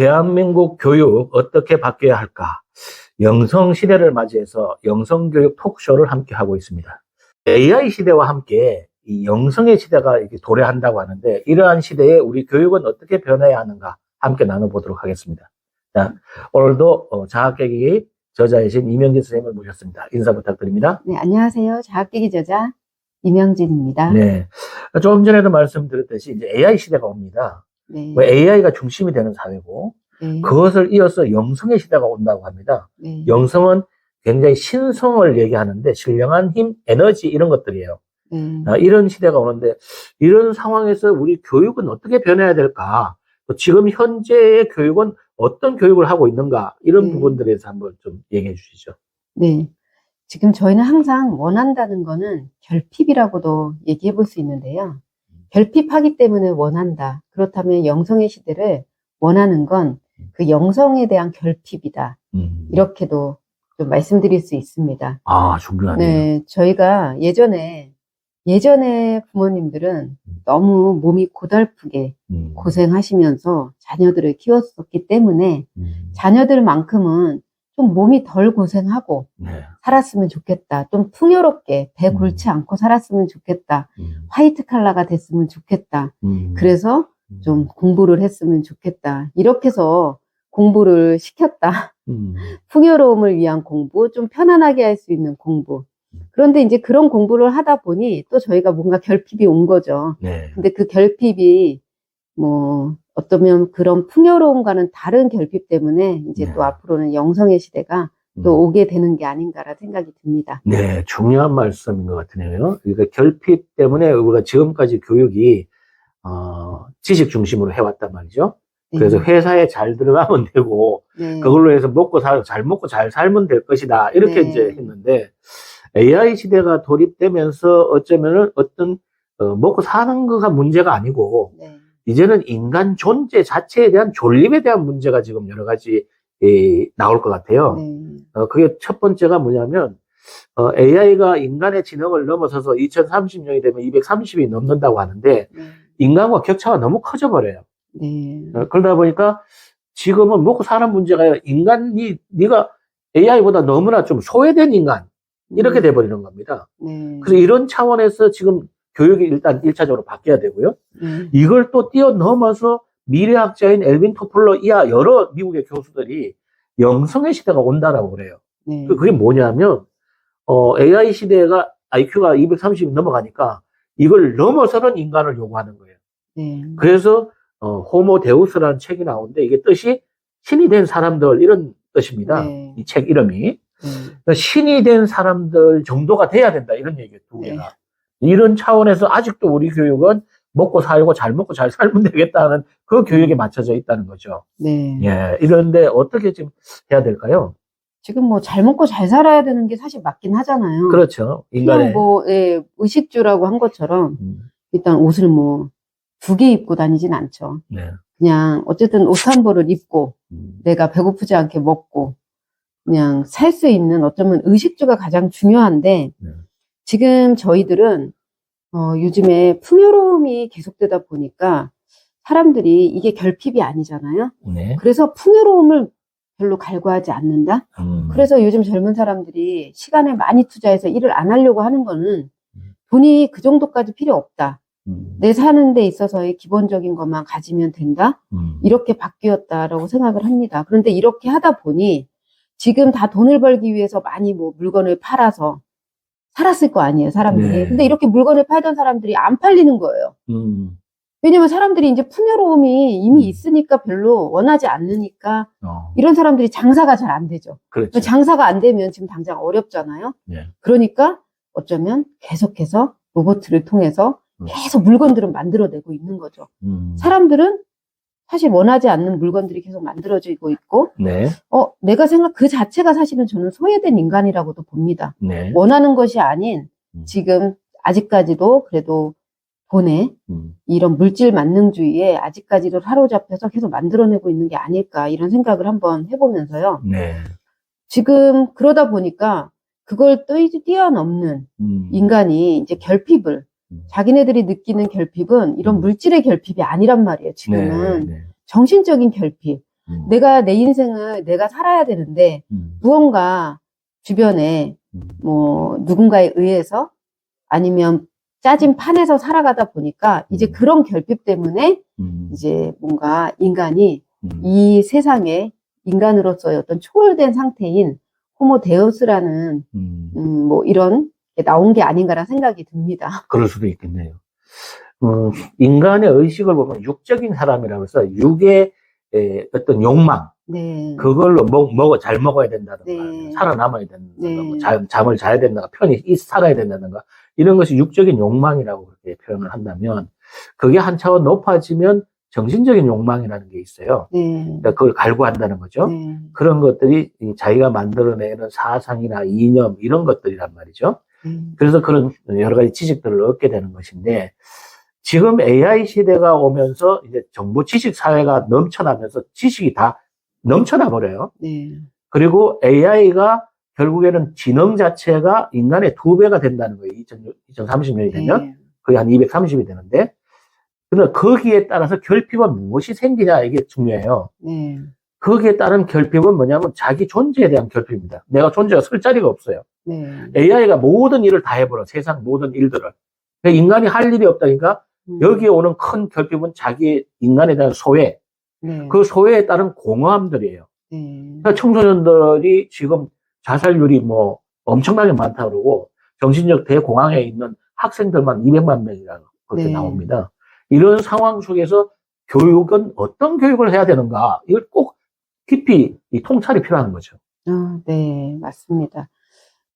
대한민국 교육 어떻게 바뀌어야 할까? 영성 시대를 맞이해서 영성 교육 톡쇼를 함께 하고 있습니다. AI 시대와 함께 이 영성의 시대가 이렇게 도래한다고 하는데 이러한 시대에 우리 교육은 어떻게 변해야 하는가 함께 나눠보도록 하겠습니다. 자, 오늘도 어, 자학계기 저자이신 이명진 선생님을 모셨습니다. 인사 부탁드립니다. 네, 안녕하세요. 자학계기 저자 이명진입니다. 네. 조금 전에도 말씀드렸듯이 이제 AI 시대가 옵니다. 네. 뭐 AI가 중심이 되는 사회고 네. 그것을 이어서 영성의 시대가 온다고 합니다. 네. 영성은 굉장히 신성을 얘기하는데 신령한 힘, 에너지 이런 것들이에요. 네. 아, 이런 시대가 오는데 이런 상황에서 우리 교육은 어떻게 변해야 될까? 또 지금 현재의 교육은 어떤 교육을 하고 있는가? 이런 네. 부분들에 대해서 한번 좀 얘기해 주시죠. 네. 지금 저희는 항상 원한다는 거는 결핍이라고도 얘기해 볼 수 있는데요. 결핍하기 때문에 원한다. 그렇다면 영성의 시대를 원하는 건 그 영성에 대한 결핍이다. 음. 이렇게도 좀 말씀드릴 수 있습니다. 아, 중요하네요. 네, 저희가 예전에 예전에 부모님들은 너무 몸이 고달프게 음. 고생하시면서 자녀들을 키웠었기 때문에 음. 자녀들만큼은 좀 몸이 덜 고생하고 네. 살았으면 좋겠다. 좀 풍요롭게 배 음. 골치 않고 살았으면 좋겠다. 음. 화이트 칼라가 됐으면 좋겠다. 음. 그래서 좀 공부를 했으면 좋겠다. 이렇게 해서 공부를 시켰다. 음. 풍요로움을 위한 공부, 좀 편안하게 할 수 있는 공부. 그런데 이제 그런 공부를 하다 보니 또 저희가 뭔가 결핍이 온 거죠. 네. 근데 그 결핍이 뭐 어떠면 그런 풍요로움과는 다른 결핍 때문에 이제 네. 또 앞으로는 영성의 시대가 또 오게 되는 게 아닌가라 생각이 듭니다. 네, 중요한 말씀인 것 같으네요. 그러니까 결핍 때문에 우리가 지금까지 교육이 어, 지식 중심으로 해왔단 말이죠. 네. 그래서 회사에 잘 들어가면 되고 네. 그걸로 해서 먹고 살, 잘 먹고 잘 살면 될 것이다. 이렇게 네. 이제 했는데 AI 시대가 도입되면서 어쩌면은 어떤 어, 먹고 사는 거가 문제가 아니고 네. 이제는 인간 존재 자체에 대한 존립에 대한 문제가 지금 여러 가지 이, 나올 것 같아요. 네. 어, 그게 첫 번째가 뭐냐면, 어, AI가 인간의 지능을 넘어서서 2030년이 되면 230이 넘는다고 하는데, 네. 인간과 격차가 너무 커져 버려요. 네. 어, 그러다 보니까 지금은 먹고 사는 문제가 아니라 인간이, 네가 AI보다 너무나 좀 소외된 인간, 이렇게 음. 돼버리는 겁니다. 네. 그래서 이런 차원에서 지금 교육이 일단 1차적으로 바뀌어야 되고요. 네. 이걸 또 뛰어넘어서 미래학자인 엘빈 토플러 이하 여러 미국의 교수들이 영성의 시대가 온다라고 그래요. 네. 그- 그게 뭐냐면, 어, AI 시대가 IQ가 230이 넘어가니까 이걸 넘어서는 인간을 요구하는 거예요. 네. 그래서, 어, 호모 데우스라는 책이 나오는데 이게 뜻이 신이 된 사람들 이런 뜻입니다. 네. 이책 이름이. 네. 그러니까 신이 된 사람들 정도가 돼야 된다. 이런 얘기예요. 두 네. 개가. 이런 차원에서 아직도 우리 교육은 먹고 살고 잘 먹고 잘 살면 되겠다는 그 교육에 맞춰져 있다는 거죠. 네. 예. 이런데 어떻게 지금 해야 될까요? 지금 뭐 잘 먹고 잘 살아야 되는 게 사실 맞긴 하잖아요. 그렇죠. 인간의. 뭐 예, 의식주라고 한 것처럼 음, 일단 옷을 뭐 두 개 입고 다니진 않죠. 네. 그냥 어쨌든 옷 한 벌을 입고 음, 내가 배고프지 않게 먹고 그냥 살 수 있는 어쩌면 의식주가 가장 중요한데 네. 지금 저희들은 어, 요즘에 풍요로움이 계속되다 보니까 사람들이 이게 결핍이 아니잖아요. 네. 그래서 풍요로움을 별로 갈구하지 않는다. 음, 그래서 요즘 젊은 사람들이 시간을 많이 투자해서 일을 안 하려고 하는 거는 음. 돈이 그 정도까지 필요 없다. 음, 내 사는 데 있어서의 기본적인 것만 가지면 된다. 음, 이렇게 바뀌었다라고 생각을 합니다. 그런데 이렇게 하다 보니 지금 다 돈을 벌기 위해서 많이 뭐 물건을 팔아서 살았을 거 아니에요, 사람들이. 네. 근데 이렇게 물건을 팔던 사람들이 안 팔리는 거예요. 음, 왜냐면 사람들이 이제 풍요로움이 이미 음. 있으니까 별로 원하지 않으니까 어, 이런 사람들이 장사가 잘 안 되죠. 그렇죠. 장사가 안 되면 지금 당장 어렵잖아요. 네. 그러니까 어쩌면 계속해서 로봇을 통해서 음. 계속 물건들을 만들어내고 있는 거죠. 음, 사람들은 사실 원하지 않는 물건들이 계속 만들어지고 있고, 네. 어, 내가 생각, 그 자체가 사실은 저는 소외된 인간이라고도 봅니다. 네. 원하는 것이 아닌, 음. 지금 아직까지도 그래도 돈에 음, 이런 물질 만능주의에 아직까지도 사로잡혀서 계속 만들어내고 있는 게 아닐까 이런 생각을 한번 해보면서요. 네. 지금 그러다 보니까 그걸 뛰- 뛰어넘는 음, 인간이 이제 결핍을 음. 자기네들이 느끼는 결핍은 이런 음. 물질의 결핍이 아니란 말이에요. 네. 지금은 네. 정신적인 결핍. 음. 내가 내 인생을 내가 살아야 되는데 음. 무언가 주변에 음. 뭐 누군가에 의해서 아니면 짜진 판에서 살아가다 보니까 이제 음. 그런 결핍 때문에 음. 이제 뭔가 인간이 음. 이 세상에 인간으로서의 어떤 초월된 상태인 호모 데우스라는 음. 음, 뭐 이런 게 나온 게 아닌가라는 생각이 듭니다. 그럴 수도 있겠네요. 어, 인간의 의식을 보면 육적인 사람이라고 해서 육의 에, 어떤 욕망, 네. 그걸로 먹, 먹어, 잘 먹어야 된다든가, 네. 살아남아야 된다든가, 네. 뭐 잠, 잠을 자야 된다든가, 편히 있- 살아야 된다든가, 이런 것이 육적인 욕망이라고 그렇게 표현을 한다면, 그게 한 차원 높아지면 정신적인 욕망이라는 게 있어요. 네. 그러니까 그걸 갈구한다는 거죠. 네. 그런 것들이 이 자기가 만들어내는 사상이나 이념, 이런 것들이란 말이죠. 네. 그래서 그런 여러 가지 지식들을 얻게 되는 것인데, 지금 AI 시대가 오면서 이제 정보 지식 사회가 넘쳐나면서 지식이 다 넘쳐나 버려요. 네. 그리고 AI가 결국에는 지능 자체가 인간의 두 배가 된다는 거예요. 2030년이 되면 네. 거의 한 230이 되는데, 그러나 거기에 따라서 결핍은 무엇이 생기냐 이게 중요해요. 네. 거기에 따른 결핍은 뭐냐면 자기 존재에 대한 결핍입니다. 내가 존재가 설 자리가 없어요. 네. AI가 모든 일을 다 해버려. 세상 모든 일들을. 그러니까 인간이 할 일이 없다니까 음. 여기에 오는 큰 결핍은 자기 인간에 대한 소외. 네. 그 소외에 따른 공허함들이에요. 네. 그러니까 청소년들이 지금 자살률이 뭐 엄청나게 많다 그러고 정신적 대공황에 있는 학생들만 200만 명이라고 그렇게 네. 나옵니다. 이런 상황 속에서 교육은 어떤 교육을 해야 되는가? 이걸 꼭 깊이 이 통찰이 필요한 거죠. 아, 네, 맞습니다.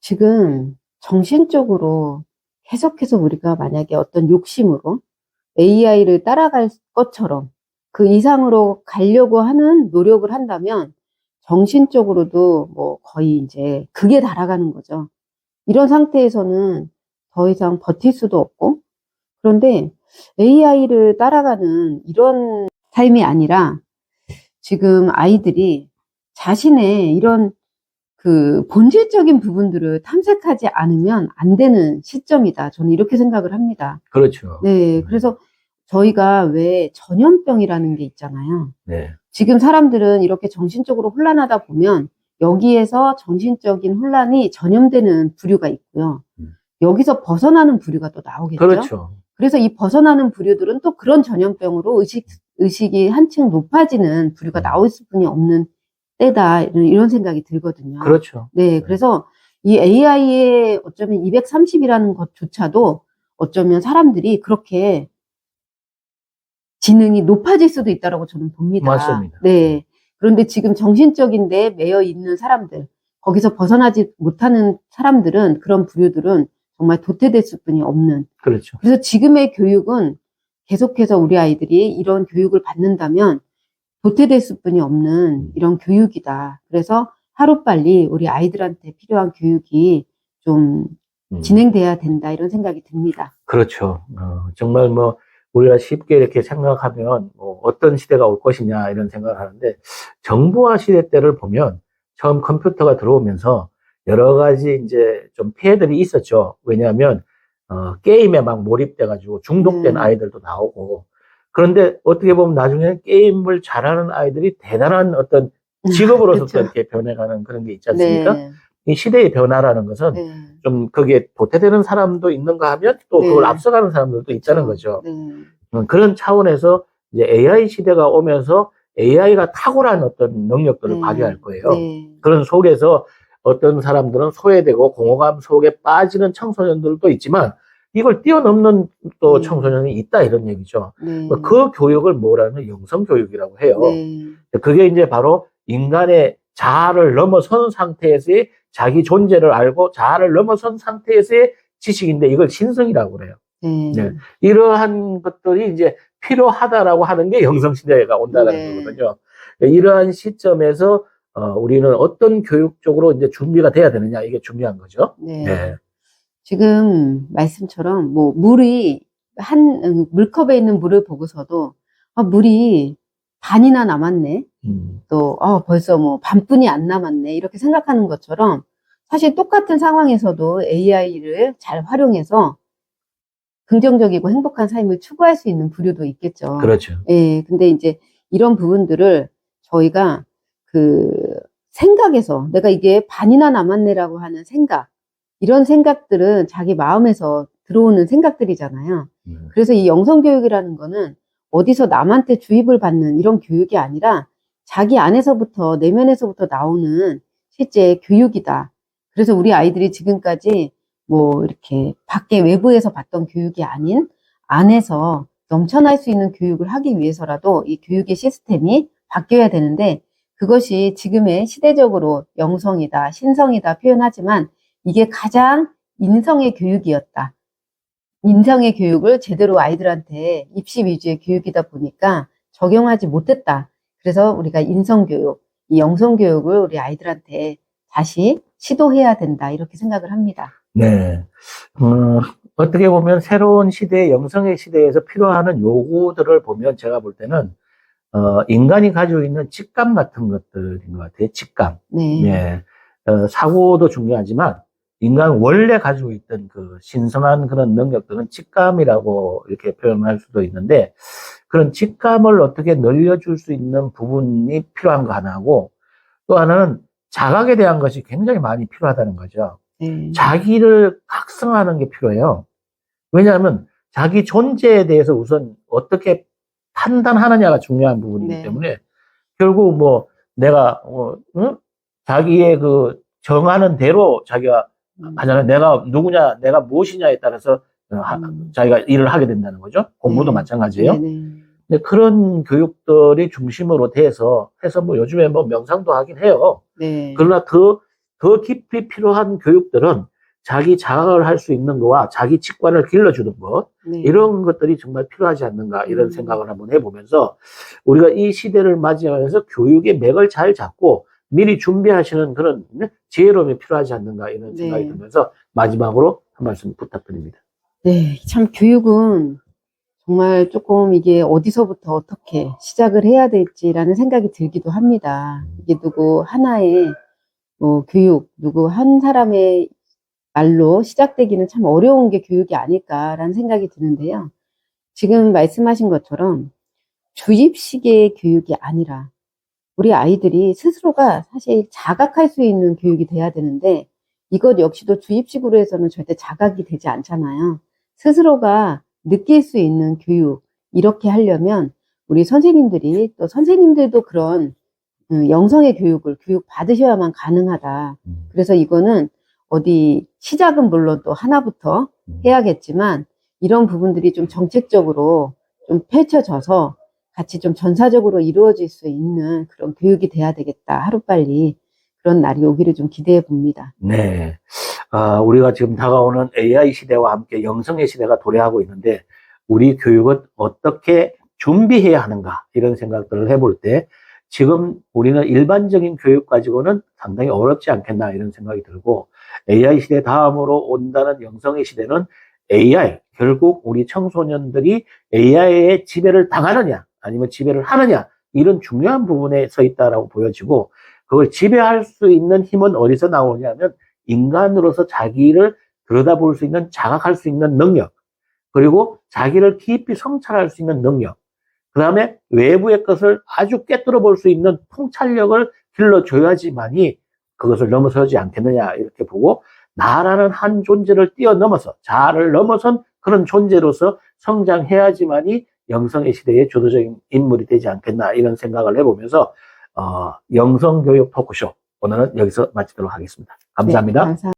지금 정신적으로 계속해서 우리가 만약에 어떤 욕심으로 AI를 따라갈 것처럼 그 이상으로 가려고 하는 노력을 한다면 정신적으로도 뭐 거의 이제 극에 달아가는 거죠. 이런 상태에서는 더 이상 버틸 수도 없고 그런데 AI를 따라가는 이런 삶이 아니라 지금 아이들이 자신의 이런 그 본질적인 부분들을 탐색하지 않으면 안 되는 시점이다. 저는 이렇게 생각을 합니다. 그렇죠. 네. 그래서 저희가 왜 전염병이라는 게 있잖아요. 네. 지금 사람들은 이렇게 정신적으로 혼란하다 보면 여기에서 정신적인 혼란이 전염되는 부류가 있고요. 음. 여기서 벗어나는 부류가 또 나오겠죠. 그렇죠. 그래서 이 벗어나는 부류들은 또 그런 전염병으로 의식, 의식이 한층 높아지는 부류가 음. 나올 수뿐이 없는 때다. 이런, 이런 생각이 들거든요. 그렇죠. 네, 그래서 이 AI의 어쩌면 230이라는 것조차도 어쩌면 사람들이 그렇게 지능이 높아질 수도 있다라고 저는 봅니다. 맞습니다. 네. 그런데 지금 정신적인 데 매여 있는 사람들, 거기서 벗어나지 못하는 사람들은 그런 부류들은 정말 도태될 수뿐이 없는. 그렇죠. 그래서 지금의 교육은 계속해서 우리 아이들이 이런 교육을 받는다면 도태될 수뿐이 없는 이런 교육이다. 그래서 하루빨리 우리 아이들한테 필요한 교육이 좀 음. 진행돼야 된다. 이런 생각이 듭니다. 그렇죠. 어, 정말 뭐 우리가 쉽게 이렇게 생각하면 뭐 어떤 시대가 올 것이냐 이런 생각을 하는데 정보화 시대 때를 보면 처음 컴퓨터가 들어오면서 여러 가지 이제 좀 피해들이 있었죠. 왜냐하면 어, 게임에 막 몰입돼가지고 중독된 네. 아이들도 나오고 그런데 어떻게 보면 나중에는 게임을 잘하는 아이들이 대단한 어떤 직업으로서 또. 이렇게 변해가는 그런 게 있지 않습니까? 네. 이 시대의 변화라는 것은 네. 좀 거기에 도태되는 사람도 있는가 하면 또 네. 그걸 앞서가는 사람들도 있다는 거죠. 네. 음, 그런 차원에서 이제 AI 시대가 오면서 AI가 탁월한 어떤 능력들을 네. 발휘할 거예요. 네. 그런 속에서 어떤 사람들은 소외되고 공허감 속에 빠지는 청소년들도 있지만 이걸 뛰어넘는 또 음. 청소년이 있다 이런 얘기죠. 네. 그 교육을 뭐라면 영성 교육이라고 해요. 네. 그게 이제 바로 인간의 자아를 넘어선 상태에서의 자기 존재를 알고 자아를 넘어선 상태에서의 지식인데 이걸 신성이라고 그래요. 네. 네. 이러한 것들이 이제 필요하다라고 하는 게 영성시대가 온다는 네. 거거든요. 이러한 시점에서 어, 우리는 어떤 교육적으로 이제 준비가 돼야 되느냐 이게 중요한 거죠. 네. 네. 지금 말씀처럼 뭐 물이 한 음, 물컵에 있는 물을 보고서도 아, 물이 반이나 남았네. 음, 또 아, 벌써 뭐 반뿐이 안 남았네. 이렇게 생각하는 것처럼 사실 똑같은 상황에서도 AI를 잘 활용해서 긍정적이고 행복한 삶을 추구할 수 있는 부류도 있겠죠. 그렇죠. 예, 근데 이제 이런 부분들을 저희가 그 생각에서 내가 이게 반이나 남았네라고 하는 생각, 이런 생각들은 자기 마음에서 들어오는 생각들이잖아요. 음. 그래서 이 영성 교육이라는 거는 어디서 남한테 주입을 받는 이런 교육이 아니라 자기 안에서부터, 내면에서부터 나오는 실제 교육이다. 그래서 우리 아이들이 지금까지 뭐 이렇게 밖에 외부에서 받던 교육이 아닌 안에서 넘쳐날 수 있는 교육을 하기 위해서라도 이 교육의 시스템이 바뀌어야 되는데 그것이 지금의 시대적으로 영성이다, 신성이다 표현하지만 이게 가장 인성의 교육이었다. 인성의 교육을 제대로 아이들한테 입시 위주의 교육이다 보니까 적용하지 못했다. 그래서 우리가 인성교육, 이 영성교육을 우리 아이들한테 다시 시도해야 된다. 이렇게 생각을 합니다. 네. 어, 어떻게 보면 새로운 시대, 영성의 시대에서 필요하는 요구들을 보면 제가 볼 때는, 어, 인간이 가지고 있는 직감 같은 것들인 것 같아요. 직감. 네. 예. 어, 사고도 중요하지만, 인간 원래 가지고 있던 그 신성한 그런 능력들은 직감이라고 이렇게 표현할 수도 있는데, 그런 직감을 어떻게 늘려줄 수 있는 부분이 필요한 거 하나고, 또 하나는 자각에 대한 것이 굉장히 많이 필요하다는 거죠. 네. 자기를 각성하는 게 필요해요. 왜냐하면 자기 존재에 대해서 우선 어떻게 판단하느냐가 중요한 부분이기 네. 때문에 결국 뭐 내가 어, 응? 자기의 그 정하는 대로 자기가 음. 하잖아요. 내가 누구냐, 내가 무엇이냐에 따라서 어, 하- 음. 자기가 일을 하게 된다는 거죠. 공부도 네. 마찬가지예요. 네, 네. 근데 그런 교육들이 중심으로 돼서 해서 뭐 요즘에 뭐 명상도 하긴 해요. 네. 그러나 더, 더 깊이 필요한 교육들은 자기 자각을 할 수 있는 거와 자기 직관을 길러주는 것, 네. 이런 것들이 정말 필요하지 않는가, 이런 음. 생각을 한번 해보면서, 우리가 이 시대를 맞이하면서 교육의 맥을 잘 잡고 미리 준비하시는 그런 네, 지혜로움이 필요하지 않는가, 이런 생각이 네. 들면서 마지막으로 한 말씀 부탁드립니다. 네, 참 교육은 정말 조금 이게 어디서부터 어떻게 시작을 해야 될지라는 생각이 들기도 합니다. 이게 누구 하나의 뭐 교육, 누구 한 사람의 말로 시작되기는 참 어려운 게 교육이 아닐까라는 생각이 드는데요. 지금 말씀하신 것처럼 주입식의 교육이 아니라 우리 아이들이 스스로가 사실 자각할 수 있는 교육이 돼야 되는데 이것 역시도 주입식으로 해서는 절대 자각이 되지 않잖아요. 스스로가 느낄 수 있는 교육, 이렇게 하려면 우리 선생님들이 또 선생님들도 그런 음, 영성의 교육을 교육 받으셔야만 가능하다. 그래서 이거는 어디 시작은 물론 또 하나부터 해야겠지만 이런 부분들이 좀 정책적으로 좀 펼쳐져서 같이 좀 전사적으로 이루어질 수 있는 그런 교육이 돼야 되겠다. 하루빨리 그런 날이 오기를 좀 기대해 봅니다. 네. 아, 우리가 지금 다가오는 AI 시대와 함께 영성의 시대가 도래하고 있는데, 우리 교육은 어떻게 준비해야 하는가, 이런 생각들을 해볼 때, 지금 우리는 일반적인 교육 가지고는 상당히 어렵지 않겠나, 이런 생각이 들고, AI 시대 다음으로 온다는 영성의 시대는 AI, 결국 우리 청소년들이 AI의 지배를 당하느냐, 아니면 지배를 하느냐, 이런 중요한 부분에 서 있다라고 보여지고, 그걸 지배할 수 있는 힘은 어디서 나오냐면 인간으로서 자기를 들여다볼 수 있는 자각할 수 있는 능력 그리고 자기를 깊이 성찰할 수 있는 능력 그 다음에 외부의 것을 아주 꿰뚫어 볼 수 있는 통찰력을 길러줘야지만이 그것을 넘어서지 않겠느냐 이렇게 보고 나라는 한 존재를 뛰어넘어서 자아를 넘어선 그런 존재로서 성장해야지만이 영성의 시대의 주도적인 인물이 되지 않겠나 이런 생각을 해보면서 어, 영성교육 토크쇼 오늘은 여기서 마치도록 하겠습니다. 감사합니다. 네, 감사합니다.